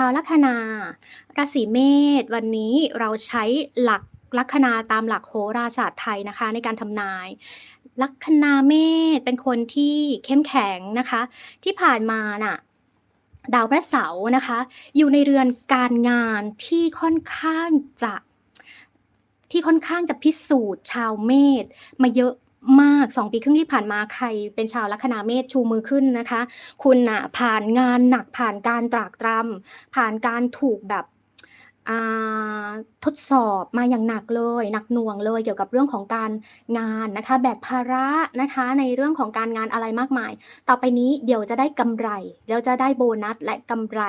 าวลัคนา ราศีเมษวันนี้เราใช้หลักลัคนาตามหลักโหราศาสตร์ไทยนะคะ ในการทำนาย ลัคนาเมษเป็นคนที่เข้มแข็งนะคะ ที่ผ่านมาน่ะดาวพระเสาร์นะคะ อยู่ในเรือนการงานที่ค่อนข้างจะที่ค่อนข้างจะพิสูจน์ชาวเมษมาเยอะ มาก2ปีครึ่งที่ผ่านมาใครเป็นชาวลัคนาเมษชูมือขึ้นนะคะ คุณน่ะผ่านงานหนักผ่านการตรากตรำผ่านการถูกแบบทดสอบมาอย่างหนักเลยหนักหน่วงเลยเกี่ยวกับเรื่องของการงานนะคะแบกภาระนะคะในเรื่องของการงานอะไรมากมาย ต่อไปนี้เดี๋ยวจะได้กำไรเดี๋ยวจะได้โบนัสและกำไร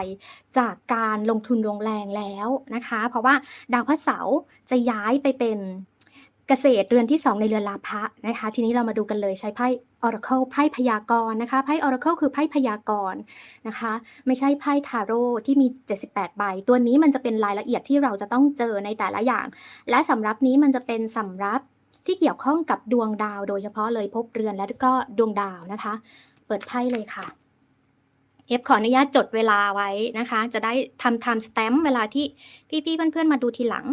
จากการลงทุนลงแรงแล้วนะคะ เพราะว่าดาวพระเสาร์จะย้ายไปเป็น เกษตรเรือนที่ 2 ในเรือนลาภะนะคะ ทีนี้เรามาดูกันเลยใช้ไพ่ Oracle ไพ่พยากรณ์นะคะไพ่ Oracle คือไพ่พยากรณ์นะคะ ไม่ใช่ไพ่ทาโร่ที่มี 78 ใบ ตัวนี้มันจะเป็นรายละเอียดที่เราจะต้องเจอในแต่ละอย่าง และสำรับนี้มันจะเป็นสำรับที่เกี่ยวข้องกับดวงดาว โดยเฉพาะเลยภพเรือนและก็ดวงดาวนะคะ เปิดไพ่เลยค่ะเอฟขออนุญาตจดเวลาไว้นะคะ จะได้ทำ time stamp เวลาที่พี่ๆเพื่อนๆมาดูทีหลัง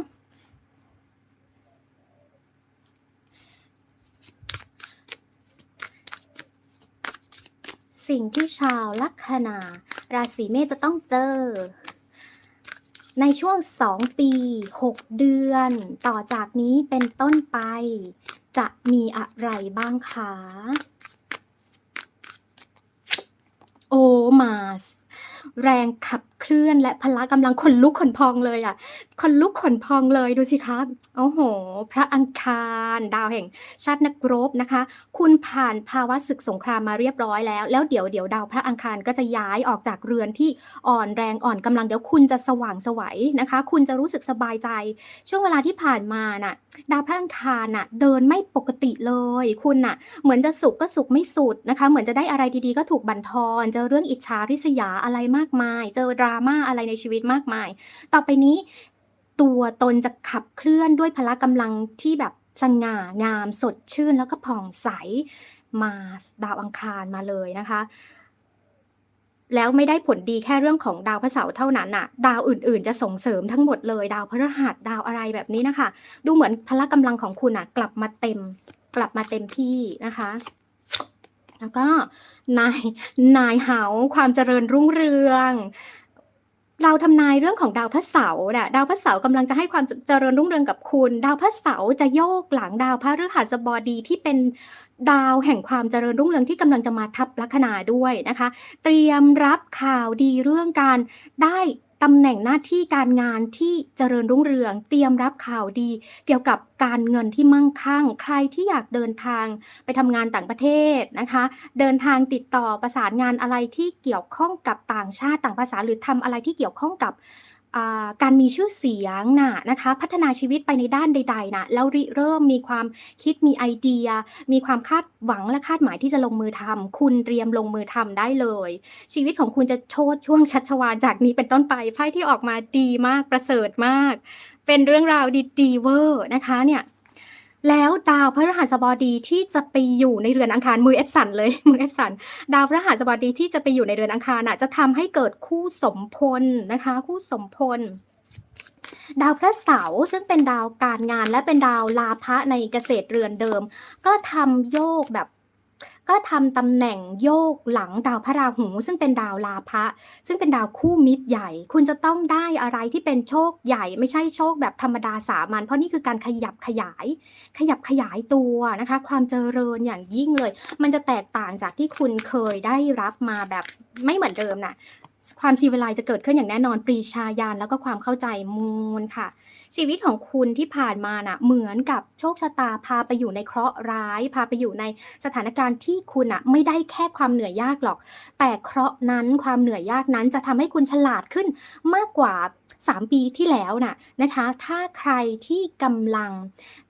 สิ่งที่ชาวลัคนา ราศีเมษจะต้องเจอ ในช่วง 2 ปี 6 เดือน ต่อจากนี้เป็นต้นไป จะมีอะไรบ้างคะโอมาสแรงขับ เคลื่อนและพละกำลังขนลุกขนพองเลยอะขนลุกขนพองเลยดูสิคะโอ้โห พระอังคาร ดาวแห่ง ชาตินักรบนะคะ คุณผ่านภาวะศึกสงครามมาเรียบร้อยแล้ว แล้วเดี๋ยวเดี๋ยวดาวพระอังคารก็จะย้ายออกจากเรือนที่อ่อนแรงอ่อนกำลังเดี๋ยวคุณจะสว่างสวัยนะคะ คุณจะรู้สึกสบายใจ ช่วงเวลาที่ผ่านมาน่ะ ดาวพระอังคารน่ะ เดินไม่ปกติเลย คุณน่ะ เหมือนจะสุขก็สุขไม่สุดนะคะ เหมือนจะได้อะไรดีๆก็ถูกบั่นทอน เจอเรื่องอิจฉาริษยาอะไรมากมาย เจอดราม่าอะไรในชีวิตมากมาย ต่อไปนี้ ตัวตนจะขับเคลื่อนด้วยพละกำลังที่แบบสง่างามสดชื่นแล้วก็ผ่องใสมาดาวอังคารมาเลยนะคะ แล้วไม่ได้ผลดีแค่เรื่องของดาวพระเสาร์เท่านั้นน่ะ ดาวอื่นๆ จะส่งเสริมทั้งหมดเลย ดาวพฤหัสดาวอะไรแบบนี้นะคะ ดูเหมือนพละกำลังของคุณน่ะ กลับมาเต็ม กลับมาเต็มที่นะคะ แล้วก็นายนายเหาความเจริญรุ่งเรือง เราทำนายเรื่องของดาวพระเสาร์น่ะดาวพระเสาร์กำลังจะให้ความเจริญรุ่งเรืองกับคุณ ดาวพระเสาร์จะโยกหลังดาวพระฤหัสบดีที่เป็นดาวแห่งความเจริญรุ่งเรืองที่กำลังจะมาทับลัคนาด้วยนะคะ เตรียมรับข่าวดีเรื่องการได้ ตำแหน่งหน้าที่การงานที่เจริญรุ่งเรือง เตรียมรับข่าวดี เกี่ยวกับการเงินที่มั่งคั่ง ใครที่อยากเดินทางไปทำงานต่างประเทศนะคะ เดินทางติดต่อประสานงานอะไรที่เกี่ยวข้องกับต่างชาติต่างภาษาหรือทำอะไรที่เกี่ยวข้องกับ อ่า การมีชื่อเสียงน่ะนะคะ พัฒนาชีวิตไปในด้านใด ๆ น่ะ แล้วริเริ่มมีความคิด มีไอเดีย มีความคาดหวังและคาดหมายที่จะลงมือทำ คุณเตรียมลงมือทำได้เลย ชีวิตของคุณจะโชดช่วงชัชวาลจากนี้เป็นต้นไป ไพ่ที่ออกมาดีมาก ประเสริฐมาก เป็นเรื่องราวดี ๆ เวอร์นะคะเนี่ย แล้วดาวพฤหัสบดีที่จะไปอยู่ในเรือนอังคารมือเอฟสันเลยมือเอฟสันดาวพฤหัสบดีที่จะไปอยู่ในเรือนอังคารน่ะจะทำให้เกิดคู่สมพลนะคะ คู่สมพล ดาวพระเสาร์ซึ่งเป็นดาวการงานและเป็นดาวลาภะในเกษตรเรือนเดิม ก็ทำโยกแบบ ก็ทำตำแหน่งโยกหลังดาวพระราหู ซึ่งเป็นดาวลาภะซึ่งเป็นดาวคู่มิตรใหญ่ คุณจะต้องได้อะไรที่เป็นโชคใหญ่ ไม่ใช่โชคแบบธรรมดาสามัญเพราะนี่คือการขยับขยาย ขยับขยายตัวนะคะ ความเจริญอย่างยิ่งเลย มันจะแตกต่างจากที่คุณเคยได้รับมาแบบไม่เหมือนเดิมน่ะความชีวิไลจะเกิดขึ้นอย่างแน่นอนปรีชาญาณแล้วก็ความเข้าใจมูลค่ะ ชีวิตของคุณที่ผ่านมาน่ะเหมือนกับโชคชะตาพาไปอยู่ในเคราะห์ร้าย พาไปอยู่ในสถานการณ์ที่คุณอะไม่ได้แค่ความเหนื่อยยากหรอก แต่เคราะห์นั้นความเหนื่อยยากนั้นจะทำให้คุณฉลาดขึ้นมากกว่า 3 ปีที่แล้วน่ะนะคะ ถ้าใครที่กำลัง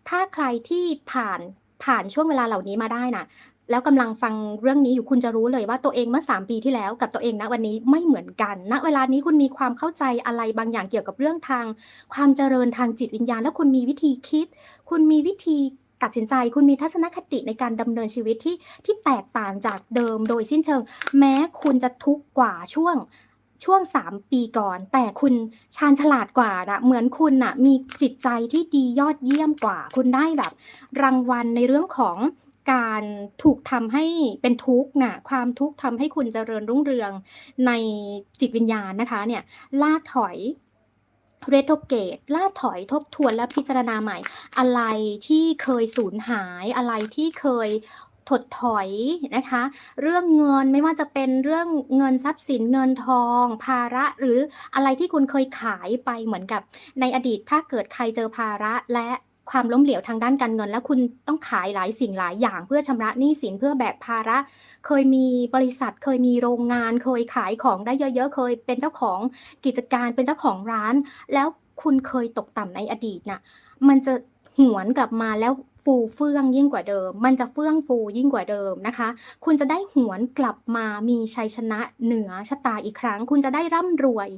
ถ้าใครที่ผ่านผ่านช่วงเวลาเหล่านี้มาได้น่ะ แล้วกำลังฟังเรื่องนี้อยู่คุณจะรู้เลยว่าตัวเองเมื่อ 3 ปีที่แล้วกับตัวเองณวันนี้ไม่เหมือนกันณเวลานี้คุณมีความเข้าใจอะไรบางอย่างเกี่ยวกับเรื่องทาง ความเจริญทางจิตวิญญาณ และคุณมีวิธีคิด คุณมีวิธีตัดสินใจ คุณมีทัศนคติในการดำเนินชีวิตที่ที่แตกต่างจากเดิมโดยสิ้นเชิง แม้คุณจะทุกข์กว่าช่วงช่วง 3 ปีก่อน แต่คุณชาญฉลาดกว่านะเหมือนคุณน่ะมีจิตใจที่ดียอดเยี่ยมกว่า คุณได้แบบ รางวัลในเรื่องของ การถูกทำให้เป็นทุกข์น่ะความทุกข์ทำให้คุณเจริญรุ่งเรืองในจิตวิญญาณนะคะเนี่ยล่าถอยเรโทเกตล่าถอยทบทวนและพิจารณาใหม่ อะไรที่เคยสูญหายอะไรที่เคยถดถอยนะคะ เรื่องเงินไม่ว่าจะเป็นเรื่องเงินทรัพย์สินเงินทอง ภาระหรืออะไรที่คุณเคยขายไปเหมือนกับในอดีตถ้าเกิดใครเจอภาระและ ความล้มเหลวทางด้านการเงิน แล้วคุณต้องขายหลายสิ่งหลายอย่างเพื่อชำระหนี้สินเพื่อแบกภาระ เคยมีบริษัท เคยมีโรงงาน เคยขายของได้เยอะ ๆ เคยเป็นเจ้าของกิจการเป็นเจ้าของร้าน แล้วคุณเคยตกต่ำในอดีตน่ะมันจะหวนกลับมาแล้วฟูเฟื่องยิ่งกว่าเดิม มันจะเฟื่องฟูยิ่งกว่าเดิมนะคะ คุณจะได้หวนกลับมามีชัยชนะเหนือชะตาอีกครั้ง คุณจะได้ร่ำรวย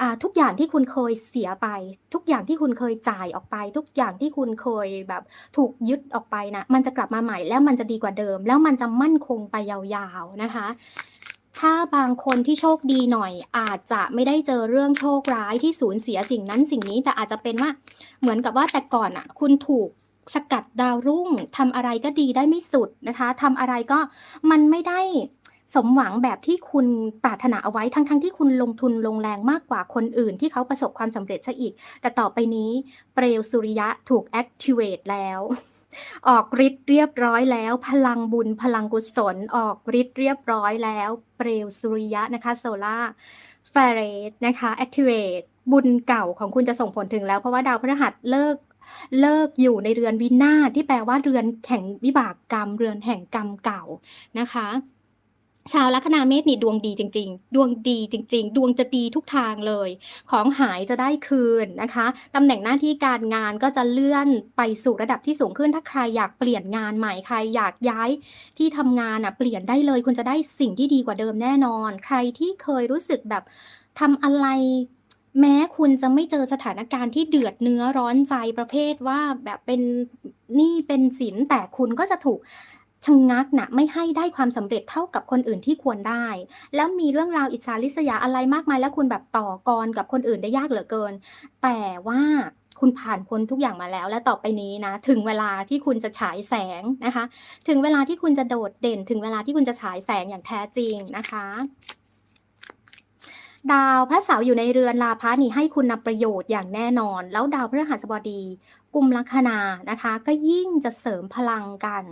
อ่าทุกอย่างที่คุณเคยเสียไป ทุกอย่างที่คุณเคยจ่ายออกไป ทุกอย่างที่คุณเคยแบบ ถูกยึดออกไปนะมันจะกลับมาใหม่แล้วมันจะดีกว่าเดิม แล้วมันจะมั่นคงไปยาวๆนะคะ ถ้าบางคนที่โชคดีหน่อย อาจจะไม่ได้เจอเรื่องโชคร้ายที่สูญเสียสิ่งนั้นสิ่งนี้แต่อาจจะเป็นว่าเหมือนกับว่าแต่ก่อนอะ คุณถูกสกัดดาวรุ่งทำอะไรก็ดีได้ไม่สุดนะคะทำอะไรก็มันไม่ได้ สมหวังแบบที่คุณปรารถนาเอาไว้ทั้งๆทที่คุณลงทุนลงแรงมากกว่าคนอื่น ที่เขาประสบความสำเร็จซะอีก แต่ต่อไปนี้เปลวสุริยะถูก activate แล้วออกฤทธิ์เรียบร้อยแล้ว พลังบุญพลังกุศล ออกฤทธิ์เรียบร้อยแล้ว เปลวสุริยะนะคะโซล่าเฟรสนะคะ activate บุญเก่าของคุณจะส่งผลถึงแล้ว เพราะว่าดาวพฤหัสเลิกเลิกอยู่ในเรือนวินาศที่แปลว่าเรือนแห่งวิบากกรรม เรือนแห่งกรรมเก่านะคะ ชาวลัคนาเมษนี่ดวงดีจริง ๆ ดวงดีจริง ๆ ดวงจะดีทุกทางเลย ของหายจะได้คืนนะคะตำแหน่งหน้าที่การงานก็จะเลื่อนไปสู่ระดับที่สูงขึ้น ถ้าใครอยากเปลี่ยนงานใหม่ใครอยากย้ายที่ทำงานอะเปลี่ยนได้เลย คุณจะได้สิ่งที่ดีกว่าเดิมแน่นอน ใครที่เคยรู้สึกแบบทำอะไรแม้คุณจะไม่เจอสถานการณ์ที่เดือดเนื้อร้อนใจประเภทว่าแบบเป็นหนี้เป็นสินแต่คุณก็จะถูก ชะงงักนะไม่ให้ได้ความสำเร็จเท่ากับคนอื่นที่ควรได้ แล้วมีเรื่องราวอิจฉาริษยาอะไรมากมาย แล้วคุณแบบต่อกรกับคนอื่นได้ยากเหลือเกิน แต่ว่าคุณผ่านพ้นทุกอย่างมาแล้ว และต่อไปนี้นะ ถึงเวลาที่คุณจะฉายแสงนะคะ ถึงเวลาที่คุณจะโดดเด่น ถึงเวลาที่คุณจะฉายแสงอย่างแท้จริงนะคะ ดาวพระเสาร์อยู่ในเรือนลาภะนี่ให้คุณนำประโยชน์อย่างแน่นอน แล้วดาวพฤหัสบดีกุมลัคนานะคะ ก็ยิ่งจะเสริมพลังกัน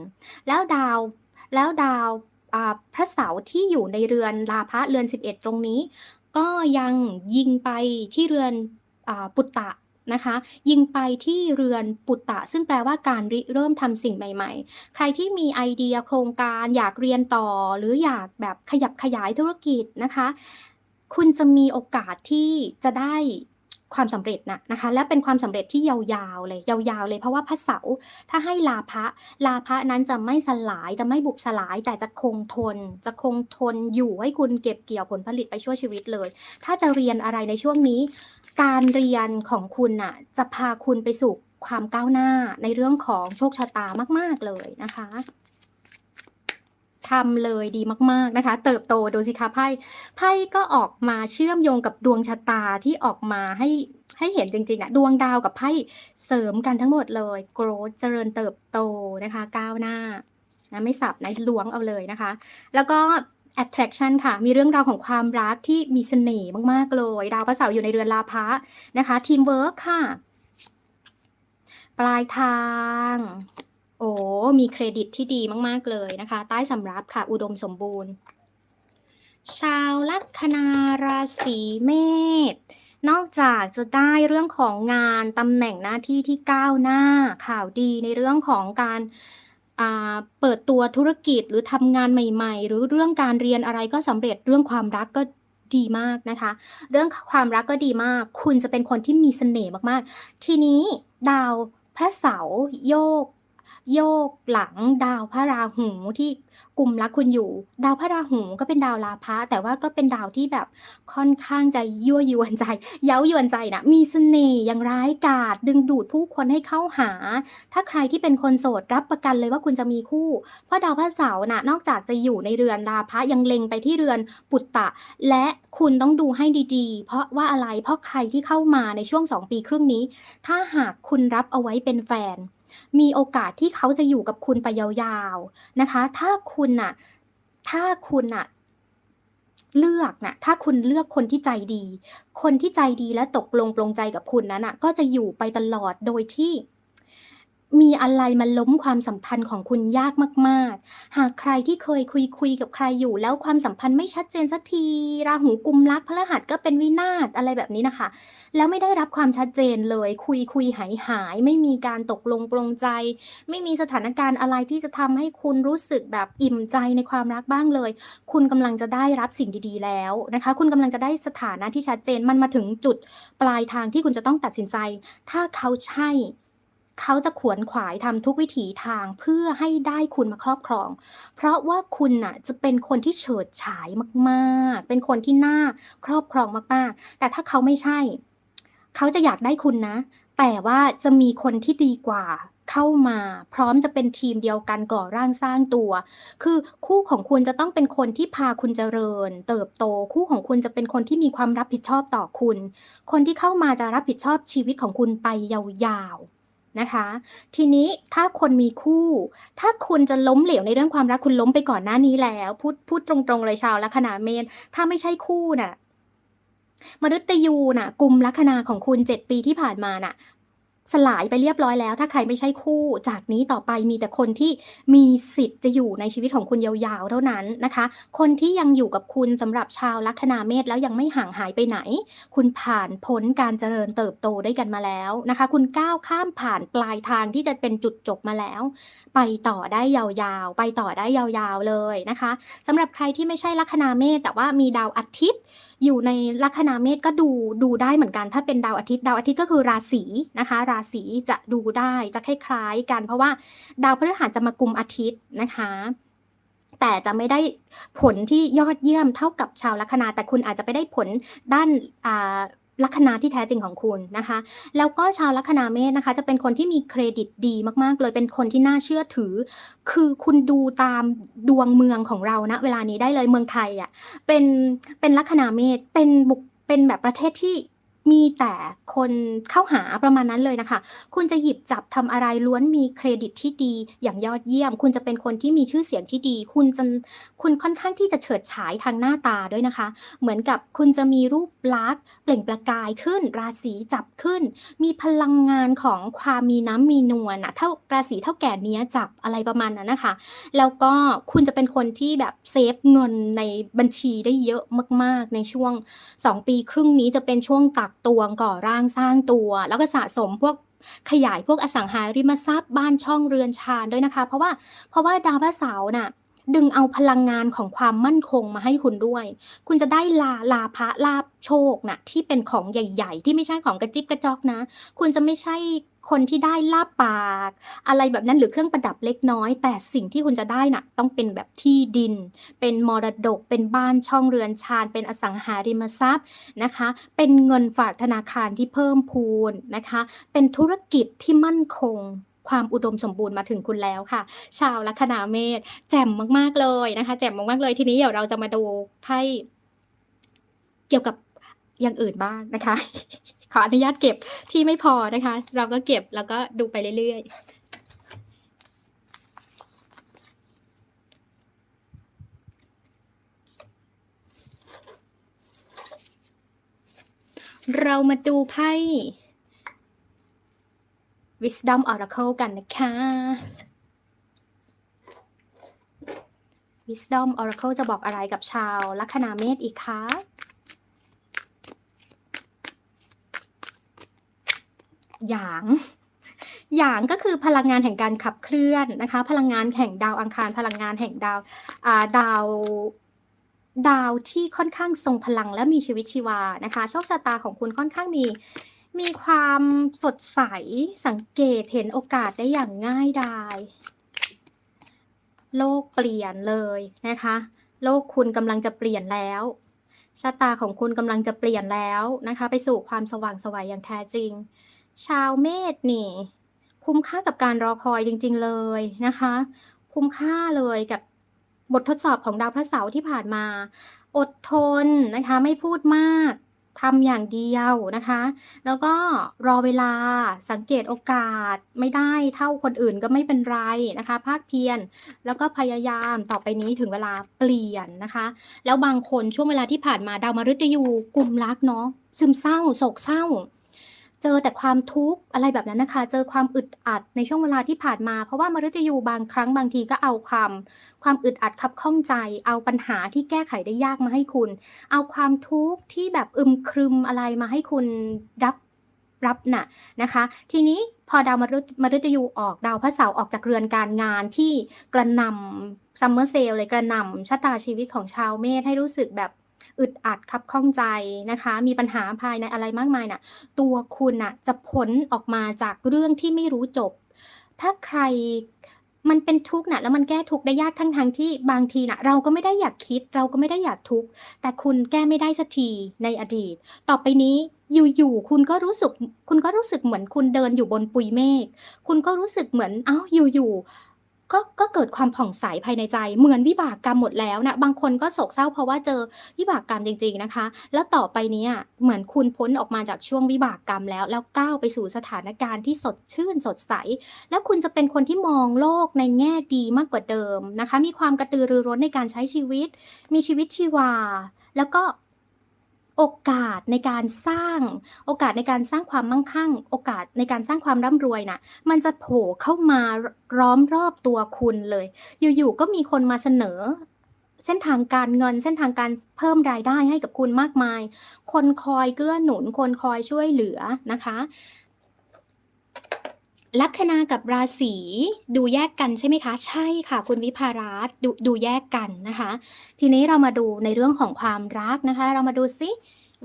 แล้วดาวแล้วดาวพระเสาร์ที่อยู่ในเรือนลาภะเรือน 11 ตรงนี้ ก็ยังยิงไปที่เรือนอปุตตะนะคะ ยิงไปที่เรือนปุตตะ ซึ่งแปลว่าการริเริ่มทำสิ่งใหม่ ๆ ใครที่มีไอเดียโครงการอยากเรียนต่อ หรืออยากแบบขยับขยายธุรกิจนะคะ คุณจะมีโอกาสที่จะได้ความสำเร็จนะนะคะ และเป็นความสำเร็จที่ยาวๆเลยยาวๆเลยเพราะว่าพระเสาร์ถ้าให้ลาภะลาภะนั้นจะไม่สลายจะไม่บุบสลาย แต่จะคงทน จะคงทนอยู่ให้คุณเก็บเกี่ยวผลผลิตไปชั่วชีวิตเลย ถ้าจะเรียนอะไรในช่วงนี้ การเรียนของคุณน่ะจะพาคุณไปสู่ความก้าวหน้าในเรื่องของโชคชะตามาก ๆเลยนะคะ ทำเลยดีมาก ๆนะคะ เติบโตดูสิคะไพ่ไพ่ก็ออกมาเชื่อมโยงกับดวงชะตาที่ออกมาให้ให้เห็นจริงๆอะดวงดาวกับไพ่เสริมกันทั้งหมดเลย growth เจริญเติบโตนะคะก้าวหน้านะไม่สับนะล้วงเอาเลยนะคะ แล้วก็ attraction ค่ะ มีเรื่องราวของความรักที่มีเสน่ห์มากๆเลย ดาวพระเสาร์อยู่ในเรือนลาภะนะคะ teamwork ค่ะ ปลายทาง โอ้ มีเครดิตที่ดีมาก ๆ เลยนะคะ ใต้สำรับค่ะ อุดมสมบูรณ์ ชาวลัคนาราศีเมษ นอกจากจะได้เรื่องของงานตำแหน่งหน้าที่ที่ก้าวหน้า ข่าวดีในเรื่องของการเปิดตัวธุรกิจหรือทำงานใหม่ ๆ หรือเรื่องการเรียนอะไรก็สำเร็จเรื่องความรักก็ดีมากนะคะ เรื่องความรักก็ดีมาก คุณจะเป็นคนที่มีเสน่ห์มากๆ ทีนี้ดาวพระเสาร์โยก โยกหลังดาวพระราหูที่กลุ่มรักคุณอยู่ ดาวพระราหูก็เป็นดาวลาภะแต่ว่าก็เป็นดาวที่แบบค่อนข้างจะยั่วยวนใจ เย้ายวนใจนะมีเสน่ห์อย่างร้ายกาจดึงดูดผู้คนให้เข้าหา ถ้าใครที่เป็นคนโสดรับประกันเลยว่าคุณจะมีคู่ เพราะดาวพระเสาร์น่ะนอกจากจะอยู่ในเรือนลาภะยังเล็งไปที่เรือนปุตตะ และคุณต้องดูให้ดีๆ เพราะว่าอะไรเพราะใครที่เข้ามาในช่วง 2 ปีครึ่งนี้ ถ้าหากคุณรับเอาไว้เป็นแฟน มีโอกาสที่เขาจะอยู่กับคุณไปยาวๆนะคะ ถ้าคุณน่ะ ถ้าคุณน่ะเลือกน่ะถ้าคุณเลือกคนที่ใจดี คนที่ใจดีและตกลงปลงใจกับคุณนั้นน่ะก็จะอยู่ไปตลอดโดยที่ มีอะไรมาล้มความสัมพันธ์ของคุณยากมาก ๆ หากใครที่เคยคุยคุยกับใครอยู่ แล้วความสัมพันธ์ไม่ชัดเจนสักที ราหูกุมรักพฤหัสก็เป็นวินาศอะไรแบบนี้นะคะ แล้วไม่ได้รับความชัดเจนเลย คุยๆหายๆไม่มีการตกลงปลงใจ ไม่มีสถานการณ์อะไรที่จะทำให้คุณรู้สึกแบบอิ่มใจในความรักบ้างเลย คุณกำลังจะได้รับสิ่งดีๆ แล้วนะคะ คุณกำลังจะได้สถานะที่ชัดเจนมันมาถึงจุดปลายทางที่คุณจะต้องตัดสินใจ ถ้าเขาใช่ เขาจะขวนขวายทำทุกวิถีทางเพื่อให้ได้คุณมาครอบครอง เพราะว่าคุณน่ะจะเป็นคนที่เฉิดฉายมากๆ เป็นคนที่น่าครอบครองมากๆ แต่ถ้าเขาไม่ใช่ เขาจะอยากได้คุณนะ แต่ว่าจะมีคนที่ดีกว่าเข้ามาพร้อมจะเป็นทีมเดียวกันก่อร่างสร้างตัว คือคู่ของคุณจะต้องเป็นคนที่พาคุณเจริญ เติบโต คู่ของคุณจะเป็นคนที่มีความรับผิดชอบต่อคุณ คนที่เข้ามาจะรับผิดชอบชีวิตของคุณไปยาวๆ นะคะ ทีนี้ถ้าคนมีคู่ ถ้าคุณจะล้มเหลวในเรื่องความรักคุณล้มไปก่อนหน้านี้แล้ว พูดพูดตรงๆเลยชาวลัคนาเมษถ้าไม่ใช่คู่น่ะมฤตยูน่ะกลุ่มลัคนาของคุณ 7 ปีที่ผ่านมาน่ะ สลายไปเรียบร้อยแล้ว ถ้าใครไม่ใช่คู่ จากนี้ต่อไปมีแต่คนที่มีสิทธิ์จะอยู่ในชีวิตของคุณยาวๆ เท่านั้นนะคะ คนที่ยังอยู่กับคุณสำหรับชาวลัคนาเมษแล้วยังไม่ห่างหายไปไหน คุณผ่านพ้นการเจริญเติบโตด้วยกันมาแล้วนะคะ คุณก้าวข้ามผ่านปลายทางที่จะเป็นจุดจบมาแล้ว ไปต่อได้ยาวๆ ไปต่อได้ยาวๆเลยนะคะสำหรับใครที่ไม่ใช่ลัคนาเมษแต่ว่ามีดาวอาทิตย์ อยู่ในลัคนาเมษก็ดูดูได้เหมือนกัน ถ้าเป็นดาวอาทิตย์ ดาวอาทิตย์ก็คือราศีนะคะ ราศีจะดูได้จะคล้ายๆกัน เพราะว่าดาวพฤหัสจะมากุมอาทิตย์นะคะแต่จะไม่ได้ผลที่ยอดเยี่ยมเท่ากับชาวลัคนา แต่คุณอาจจะไปได้ผลด้านอ่า ลัคนาที่แท้จริงของคุณนะคะ แล้วก็ชาวลัคนาเมษนะคะ จะเป็นคนที่มีเครดิตดีมากๆ เลยเป็นคนที่น่าเชื่อถือ คือคุณดูตามดวงเมืองของเราณเวลานี้ได้เลยเมืองไทยอะเป็นเป็นลัคนาเมษเป็นบุกเป็นแบบประเทศที่ มีแต่คนเข้าหาประมาณนั้นเลยนะคะ คุณจะหยิบจับทำอะไรล้วนมีเครดิตที่ดีอย่างยอดเยี่ยม คุณจะเป็นคนที่มีชื่อเสียงที่ดี คุณจะคุณค่อนข้างที่จะเฉิดฉายทางหน้าตาด้วยนะคะ เหมือนกับคุณจะมีรูปลักษณ์เปล่งประกายขึ้น ราศีจับขึ้น มีพลังงานของความมีน้ำมีนวลนะเท่าราศีเท่าแก่เนี้ยจับอะไรประมาณนั้นนะคะ แล้วก็คุณจะเป็นคนที่แบบเซฟเงินในบัญชีได้เยอะมาก ๆ ในช่วง 2 ปีครึ่งนี้จะเป็นช่วงตักตวงก่อร่างสร้างตัว แล้วก็สะสมพวกขยายพวกอสังหาริมทรัพย์บ้านช่องเรือนชานด้วยนะคะ เพราะว่าเพราะว่าดาวพระเสาร์น่ะดึงเอาพลังงานของความมั่นคงมาให้คุณด้วย คุณจะได้ลาลาภะลาบโชคน่ะที่เป็นของใหญ่ ๆ ที่ไม่ใช่ของกระจิบกระจอกนะ คุณจะไม่ใช่ คนที่ได้ลาบปาก อะไรแบบนั้นหรือเครื่องประดับเล็กน้อย แต่สิ่งที่คุณจะได้น่ะต้องเป็นแบบที่ดิน เป็นมรดก เป็นบ้านช่องเรือนชาน เป็นอสังหาริมทรัพย์นะคะ เป็นเงินฝากธนาคารที่เพิ่มพูนนะคะ เป็นธุรกิจที่มั่นคงความอุดมสมบูรณ์มาถึงคุณแล้วค่ะ ชาวลัคนาเมษแจ่มมาก ๆ เลยนะคะ แจ่มมาก ๆ เลยทีนี้เดี๋ยวเราจะมาดูไพ่เกี่ยวกับอย่างอื่นบ้างนะคะ ขออนุญาตเก็บที่ไม่พอนะคะ เราก็เก็บแล้วก็ดูไปเรื่อยๆ เรามาดูไพ่ Wisdom Oracle กันนะคะ Wisdom Oracle จะบอกอะไรกับชาวลัคนาเมษอีกคะ หยางหยางก็คือพลังงานแห่งการขับเคลื่อนนะคะ พลังงานแห่งดาวอังคาร พลังงานแห่งดาวดาวดาวที่ค่อนข้างทรงพลังและมีชีวิตชีวานะคะโชคชะตาของคุณค่อนข้างมีมีความสดใสสังเกตเห็นโอกาสได้อย่างง่ายดาย โลกเปลี่ยนเลยนะคะ โลกคุณกำลังจะเปลี่ยนแล้วชะตาของคุณกำลังจะเปลี่ยนแล้วนะคะ ไปสู่ความสว่างสวอย่างแท้จริง ชาวเมษนี่ คุ้มค่ากับการรอคอยจริง ๆ เลยนะคะ คุ้มค่าเลยกับบททดสอบของดาวพระเสาร์ที่ผ่านมา อดทนนะคะ ไม่พูดมากทำอย่างเดียวนะคะ แล้วก็รอเวลาสังเกตโอกาสไม่ได้เท่าคนอื่นก็ไม่เป็นไรนะคะ ภาคเพียรแล้วก็พยายามต่อไปนี้ถึงเวลาเปลี่ยนนะคะ แล้วบางคนช่วงเวลาที่ผ่านมาดาวมฤตยูกลุ่มรักเนาะซึมเศร้าโศกเศร้า เจอแต่ความทุกข์อะไรแบบนั้นนะคะ เจอความอึดอัดในช่วงเวลาที่ผ่านมา เพราะว่ามฤตยูบางครั้งบางทีก็เอาความ ความอึดอัดคับข้องใจ เอาปัญหาที่แก้ไขได้ยากมาให้คุณ เอาความทุกข์ที่แบบอึมครึมอะไรมาให้คุณรับรับน่ะนะคะ ทีนี้พอดาวมฤตมฤตยูออกดาวพระเสาร์ออกจากเรือนการงานที่กระน่ำ summer sale เลยกระนำชะตาชีวิตของชาวเมษให้รู้สึกแบบ อึดอัดคับข้องใจนะคะ มีปัญหาภายในอะไรมากมายน่ะ ตัวคุณน่ะจะพ้นออกมาจากเรื่องที่ไม่รู้จบ ถ้าใครมันเป็นทุกข์น่ะแล้วมันแก้ทุกข์ได้ยากทั้งๆที่บางทีน่ะเราก็ไม่ได้อยากคิด เราก็ไม่ได้อยากทุกข์แต่คุณแก้ไม่ได้สักทีในอดีต ต่อไปนี้อยู่ๆคุณก็รู้สึก คุณก็รู้สึกเหมือนคุณเดินอยู่บนปุยเมฆคุณก็รู้สึกเหมือนอ้าวอยู่ๆ ก็ก็เกิดความผ่องใสภายในใจ เหมือนวิบากกรรมหมดแล้วนะบางคนก็โศกเศร้าเพราะว่าเจอวิบากกรรมจริง ๆนะคะ แล้วต่อไปนี้เหมือนคุณพ้นออกมาจากช่วงวิบากกรรมแล้ว แล้วก้าวไปสู่สถานการณ์ที่สดชื่นสดใส แล้วคุณจะเป็นคนที่มองโลกในแง่ดีมากกว่าเดิมนะคะ มีความกระตือรือร้นในการใช้ชีวิต มีชีวิตชีวา แล้วก็ โอกาสในการสร้าง โอกาสในการสร้างความมั่งคั่ง โอกาสในการสร้างความร่ำรวยน่ะมันจะโผล่เข้ามาร้อมรอบตัวคุณเลย อยู่ๆก็มีคนมาเสนอ เส้นทางการเงิน เส้นทางการเพิ่มรายได้ให้กับคุณมากมาย คนคอยเกื้อหนุน คนคอยช่วยเหลือนะคะ ลัคนากับราศีดูแยกกันใช่ไหมคะ?ใช่ค่ะ คุณวิภารัตดูดูแยกกันนะคะ ทีนี้เรามาดูในเรื่องของความรักนะคะ เรามาดูซิ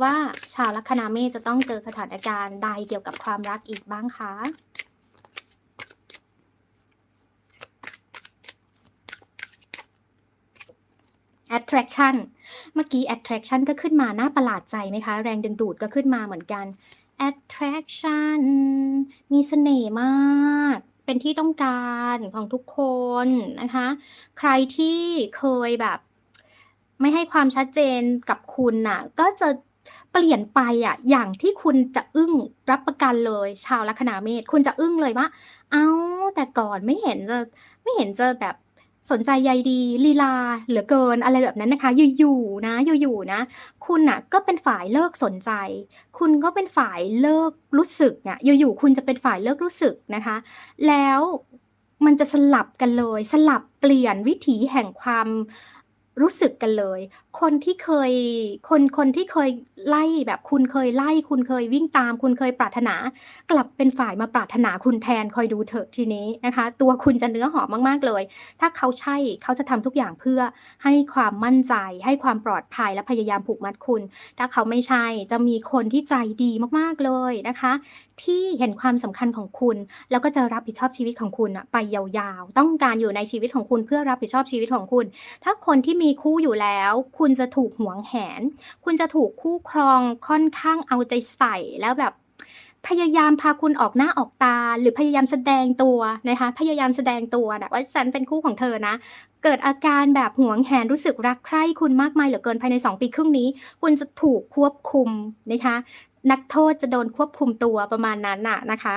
ว่าชาวลัคนาเมษจะต้องเจอสถานการณ์ใดเกี่ยวกับความรักอีกบ้างคะ? attraction เมื่อกี้ attraction ก็ขึ้นมาน่าประหลาดใจไหมคะ?แรงดึงดูดก็ขึ้นมาเหมือนกัน attraction มีเสน่ห์มาก เป็นที่ต้องการของทุกคนนะคะ ใครที่เคยแบบ ไม่ให้ความชัดเจนกับคุณน่ะ ก็จะเปลี่ยนไปอะ อย่างที่คุณจะอึ้งรับประกันเลย ชาวลัคนาเมษคุณจะอึ้งเลยว่า เอ้าแต่ก่อนไม่เห็นจะไม่เห็นจะแบบ สนใจใยดีลีลาเหลือเกินอะไรแบบนั้นนะคะอยู่ๆนะอยู่ๆนะ คุณน่ะก็เป็นฝ่ายเลิกสนใจ คุณก็เป็นฝ่ายเลิกรู้สึกอะอยู่ๆคุณจะเป็นฝ่ายเลิกรู้สึกนะคะ แล้วมันจะสลับกันเลย สลับเปลี่ยนวิถีแห่งความ รู้สึกกันเลย คนที่เคยคนคนที่เคยไล่แบบคุณเคยไล่ คุณเคยวิ่งตาม คุณเคยปรารถนา กลับเป็นฝ่ายมาปรารถนาคุณแทนคอยดูเถอะทีนี้นะคะ ตัวคุณจะเนื้อหอมมากๆเลย ถ้าเขาใช่เขาจะทำทุกอย่างเพื่อให้ความมั่นใจ ให้ความปลอดภัยและพยายามผูกมัดคุณ ถ้าเขาไม่ใช่จะมีคนที่ใจดีมากๆเลยนะคะ ที่เห็นความสำคัญของคุณ แล้วก็จะรับผิดชอบชีวิตของคุณน่ะไปยาวๆ ต้องการอยู่ในชีวิตของคุณเพื่อรับผิดชอบชีวิตของคุณ ถ้าคนที่มีีคู่อยู่แล้ว คุณจะถูกหวงแหน คุณจะถูกคู่ครองค่อนข้างเอาใจใส่แล้วแบบ พยายามพาคุณออกหน้าออกตา หรือพยายามแสดงตัวนะคะ พยายามแสดงตัวนะว่าฉันเป็นคู่ของเธอนะ เกิดอาการแบบหวงแหนรู้สึกรักใคร่คุณมากมายเหลือเกินภายใน 2 ปีครึ่งนี้ คุณจะถูกควบคุมนะคะ นักโทษจะโดนควบคุมตัวประมาณนั้นน่ะนะคะ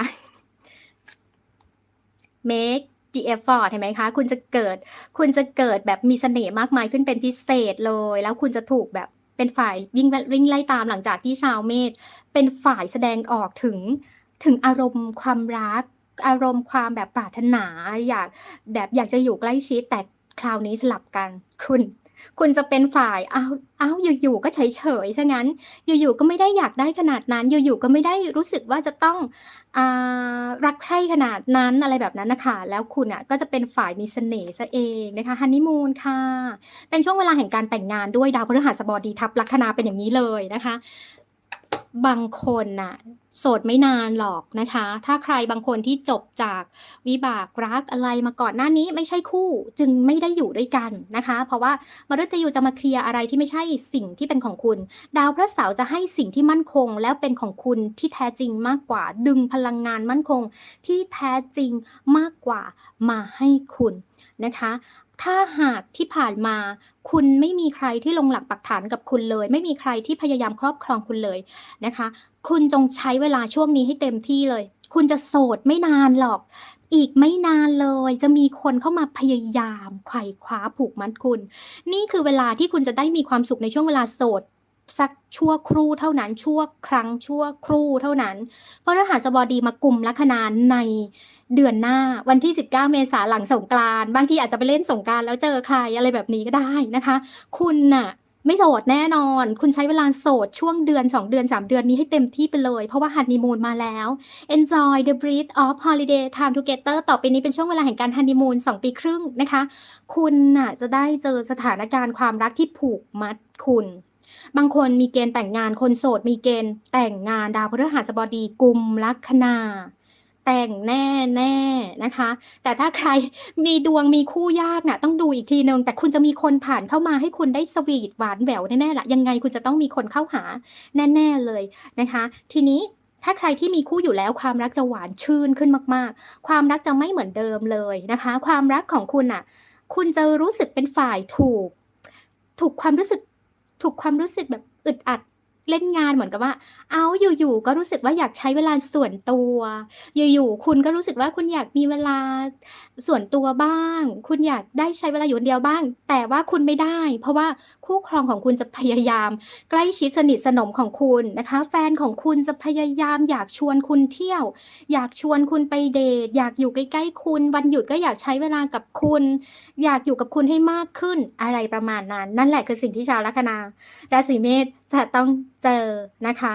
make the effort เห็นไหมคะ?คุณจะเกิด คุณจะเกิดแบบมีเสน่ห์มากมายขึ้นเป็นพิเศษเลย แล้วคุณจะถูกแบบเป็นฝ่ายวิ่งวิ่งไล่ตามหลังจากที่ชาวเมษเป็นฝ่ายแสดงออกถึงถึงอารมณ์ความรัก อารมณ์ความแบบปรารถนา อยากแบบอยากจะอยู่ใกล้ชิดแต่คราวนี้สลับกันคุณ คุณจะเป็นฝ่ายอ้าวอ้าอยู่ๆก็เฉยๆซะงั้น อยู่ๆก็ไม่ได้อยากได้ขนาดนั้น อยู่ๆก็ไม่ได้รู้สึกว่าจะต้องอรักใคร่ขนาดนั้นอะไรแบบนั้นนะคะ แล้วคุณอะก็จะเป็นฝ่ายมีเสน่ห์ซะเองนะคะฮันนีมูนค่ะ เป็นช่วงเวลาแห่งการแต่งงานด้วยดาวพฤหัสบดีทับลัคนาเป็นอย่างนี้เลยนะคะ บางคนน่ะโสดไม่นานหรอกนะคะ ถ้าใครบางคนที่จบจากวิบากรักอะไรมาก่อนหน้านี้ไม่ใช่คู่จึงไม่ได้อยู่ด้วยกันนะคะ เพราะว่ามฤตยูจะมาเคลียร์อะไรที่ไม่ใช่สิ่งที่เป็นของคุณ ดาวพระเสาร์จะให้สิ่งที่มั่นคง แล้วเป็นของคุณที่แท้จริงมากกว่า ดึงพลังงานมั่นคงที่แท้จริงมากกว่ามาให้คุณนะคะ ถ้าหากที่ผ่านมาคุณไม่มีใครที่ลงหลักปักฐานกับคุณเลย ไม่มีใครที่พยายามครอบครองคุณเลยนะคะ คุณจงใช้เวลาช่วงนี้ให้เต็มที่เลย คุณจะโสดไม่นานหรอก อีกไม่นานเลย จะมีคนเข้ามาพยายามไขว่คว้าผูกมัดคุณ นี่คือเวลาที่คุณจะได้มีความสุขในช่วงเวลาโสด สักชั่วครู่เท่านั้นชั่วครั้งชั่วครู่เท่านั้น เพราะรหัสบดีมากลุ่มลัคนานในเดือนหน้าวันที่ 19 เมษาหลังสงกรานบางทีอาจจะไปเล่นสงกรานแล้วเจอใครอะไรแบบนี้ก็ได้นะคะ คุณน่ะไม่โสดแน่นอน คุณใช้เวลาโสดช่วงเดือน 2 เดือน 3 เดือนนี้ให้เต็มที่ไปเลย เพราะว่าฮันนีมูนมาแล้ว enjoy the breath of holiday time together ต่อไปนี้เป็นช่วงเวลาแห่งการฮันนีมูน2 ปีครึ่งนะคะ คุณน่ะจะได้เจอสถานการณ์ความรักที่ผูกมัดคุณ บางคนมีเกณฑ์แต่งงาน คนโสดมีเกณฑ์แต่งงานดาวพฤหัสบดีกุมลัคนา แต่งแน่แน่นะคะ แต่ถ้าใครมีดวงมีคู่ยากน่ะต้องดูอีกทีนึงแต่คุณจะมีคนผ่านเข้ามาให้คุณได้สวีทหวานแหววแน่ๆละยังไงคุณจะต้องมีคนเข้าหาแน่ ๆเลยนะคะ ทีนี้ถ้าใครที่มีคู่อยู่แล้วความรักจะหวานชื่นขึ้นมากๆ ความรักจะไม่เหมือนเดิมเลยนะคะ ความรักของคุณน่ะ คุณจะรู้สึกเป็นฝ่ายถูก ถูกความรู้สึก ถูกความรู้สึกแบบอึดอัด เล่นงานเหมือนกับว่า เอาอยู่ๆก็รู้สึกว่าอยากใช้เวลาส่วนตัว อยู่ๆคุณก็รู้สึกว่าคุณอยากมีเวลาส่วนตัวบ้าง คุณอยากได้ใช้เวลาอยู่คนเดียวบ้าง แต่ว่าคุณไม่ได้ เพราะว่าคู่ครองของคุณจะพยายาม ใกล้ชิดสนิทสนมของคุณนะคะ แฟนของคุณจะพยายาม อยากชวนคุณเที่ยว อยากชวนคุณไปเดทอยากอยู่ใกล้ๆคุณ วันหยุดก็อยากใช้เวลากับคุณ อยากอยู่กับคุณให้มากขึ้นอะไรประมาณนั้น นั่นแหละคือสิ่งที่ชาวลัคนาราศีเมษจะต้องเจอนะคะ